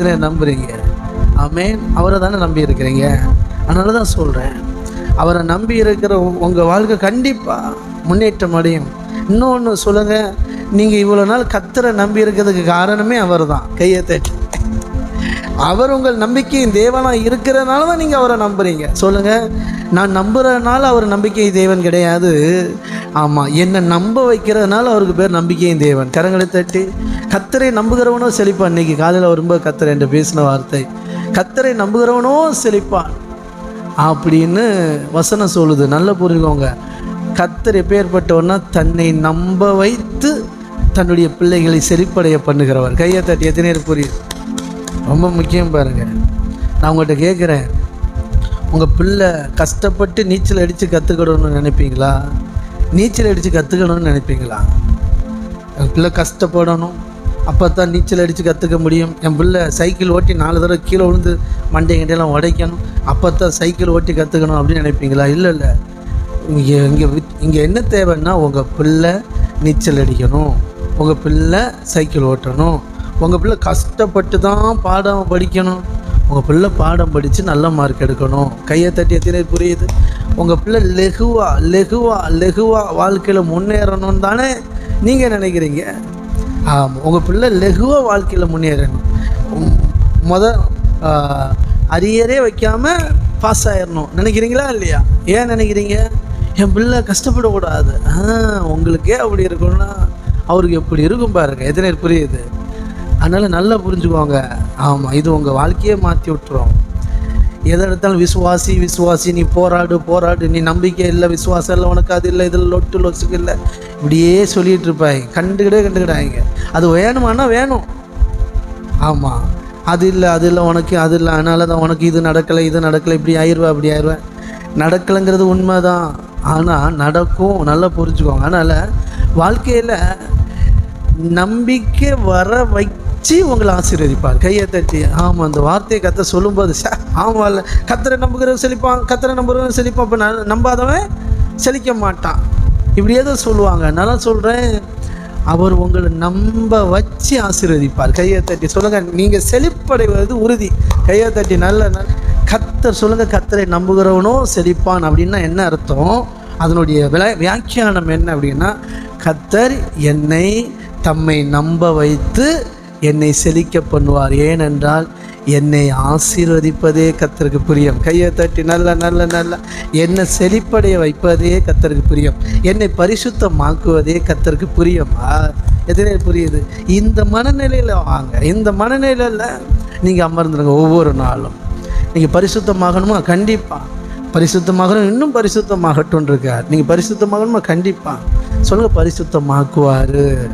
இதில் நம்புகிறீங்க ஆமேன். அவரை தானே நம்பி இருக்கிறீங்க அதனால தான் சொல்கிறேன் அவரை நம்பி இருக்கிற உங்கள் வாழ்க்கை கண்டிப்பாக முன்னேற்றம் அடையும். இன்னொன்று சொல்லுங்கள் நீங்கள் இவ்வளோ நாள் கத்தரை நம்பி இருக்கிறதுக்கு காரணமே அவர் தான் கையை தட்டி. அவர் உங்கள் நம்பிக்கையின் தேவனாக இருக்கிறதுனால தான் நீங்கள் அவரை நம்புறீங்க. சொல்லுங்கள் நான் நம்புறதுனால அவர் நம்பிக்கை தேவன் கிடையாது. ஆமாம் என்னை நம்ப வைக்கிறதுனால அவருக்கு பேர் நம்பிக்கையின் தேவன். கரங்களை தட்டி கத்தரை நம்புகிறவனோ செழிப்பான். இன்னைக்கு காலையில் வரும்போது கத்தரை என்று பேசின வார்த்தை. கத்தரை நம்புகிறவனோ செழிப்பான். அப்படின்னு வசனம் சொல்லுது. நல்ல புரிஞ்சுக்கோங்க. கத்தர் எப்பேற்பட்டவன்னா தன்னை நம்ப வைத்து தன்னுடைய பிள்ளைகளை செழிப்படைய பண்ணுகிறவர். கையை தட்டி எத்தனை புரியுது? ரொம்ப முக்கியம் பாருங்க. நான் உங்கள்கிட்ட கேட்குறேன் உங்கள் பிள்ளை கஷ்டப்பட்டு நீச்சல் அடித்து கற்றுக்கணும்னு நினைப்பீங்களா? நீச்சல் அடித்து கற்றுக்கணும்னு நினைப்பீங்களா? என் பிள்ளை கஷ்டப்படணும். அப்போ தான் நீச்சல் அடித்து கற்றுக்க முடியும். என் பிள்ளை சைக்கிள் ஓட்டி நாலு தடவை கீழே விழுந்து மண்டை கிண்டையெல்லாம் உடைக்கணும். அப்போ தான் சைக்கிள் ஓட்டி கற்றுக்கணும் அப்படின்னு நினைப்பீங்களா? இல்லை இல்லை. இங்கே இங்கே இங்கே என்ன தேவைன்னா உங்கள் பிள்ளை நீச்சல் அடிக்கணும். உங்கள் பிள்ளை சைக்கிள் ஓட்டணும். உங்கள் பிள்ளை கஷ்டப்பட்டு தான் பாடம் படிக்கணும். உங்கள் பிள்ளை பாடம் படித்து நல்ல மார்க் எடுக்கணும். கையை தட்டி எத்தனை புரியுது? உங்கள் பிள்ளை லெகுவா லெகுவா லெகுவா வாழ்க்கையில் முன்னேறணும்னு தானே நீங்கள் நினைக்கிறீங்க? ஆமாம் உங்கள் பிள்ளை லெகுவாக வாழ்க்கையில் முன்னேறணும். முத அரியரே வைக்காமல் பாஸ் ஆயிடணும் நினைக்கிறீங்களா இல்லையா? ஏன் நினைக்கிறீங்க? என் பிள்ளை கஷ்டப்படக்கூடாது. ஆ உங்களுக்கே அப்படி இருக்கணும்னா அவருக்கு எப்படி இருக்கும் பாருங்கள் எத்தனை புரியுது? அதனால் நல்லா புரிஞ்சுக்கோங்க ஆமாம் இது உங்கள் வாழ்க்கையே மாற்றி விட்டுரும். எதை எடுத்தாலும் விசுவாசி விசுவாசி நீ போராடு போராடு நீ நம்பிக்கை இல்லை விசுவாசம் இல்லை உனக்கு அது இல்லை இதில் லொட்டு லொசுக்கு இல்லை. இப்படியே சொல்லிகிட்டு இருப்பாங்க கண்டுக்கிட்டே கண்டுக்கிட்டாங்க அது வேணுமானா வேணும். ஆமாம் அது இல்லை அது இல்லை உனக்கு அது இல்லை அதனால தான் உனக்கு இது நடக்கலை இது நடக்கலை இப்படி ஆயிடுவேன் அப்படி ஆயிடுவேன் நடக்கலைங்கிறது உண்மை தான் ஆனால் நடக்கும் நல்லா புரிஞ்சுக்கோங்க. அதனால் வாழ்க்கையில் நம்பிக்கை வர வச்சு உங்களை ஆசீர்வதிப்பார். கையை தட்டி ஆமாம் அந்த வார்த்தையை கத்த சொல்லும்போது ச ஆமாம் இல்லை. கத்தரை நம்புகிறவன் செழிப்பான் கத்தரை நம்புகிறவன் செழிப்பான். இப்போ நான் நம்பாதவன் செழிக்க மாட்டான். இப்படியே தான் சொல்லுவாங்க. நான் சொல்கிறேன் அவர் உங்களை நம்ப வச்சு ஆசீர்வதிப்பார். கையை தட்டி சொல்லுங்கள் நீங்கள் செழிப்படைவது உறுதி. கையை தட்டி நல்ல நல்ல கத்தர் சொல்லுங்கள் கத்தரை நம்புகிறவனோ செழிப்பான் அப்படின்னா என்ன அர்த்தம்? அதனுடைய விளை வியாக்கியானம் என்ன அப்படின்னா கத்தர் என்னை தம்மை நம்ப வைத்து என்னை செழிக்க பண்ணுவார். ஏனென்றால் என்னை ஆசீர்வதிப்பதே கத்தருக்கு புரியும். கையை தட்டி நல்ல நல்ல நல்ல. என்னை செழிப்படைய வைப்பதே கத்தருக்கு புரியும். என்னை பரிசுத்தமாக்குவதே கத்தருக்கு புரியுமா. எதனே புரியுது? இந்த மனநிலையில் வாங்க. இந்த மனநிலையில் நீங்கள் அமர்ந்துருங்க ஒவ்வொரு நாளும். நீங்கள் பரிசுத்தமாகணுமா? கண்டிப்பாக பரிசுத்தமாகணும். இன்னும் பரிசுத்தமாகட்டும் இருக்கார். நீங்கள் பரிசுத்தமாகணுமா? கண்டிப்பாக சொல்லுங்கள் பரிசுத்தமாக்குவார்.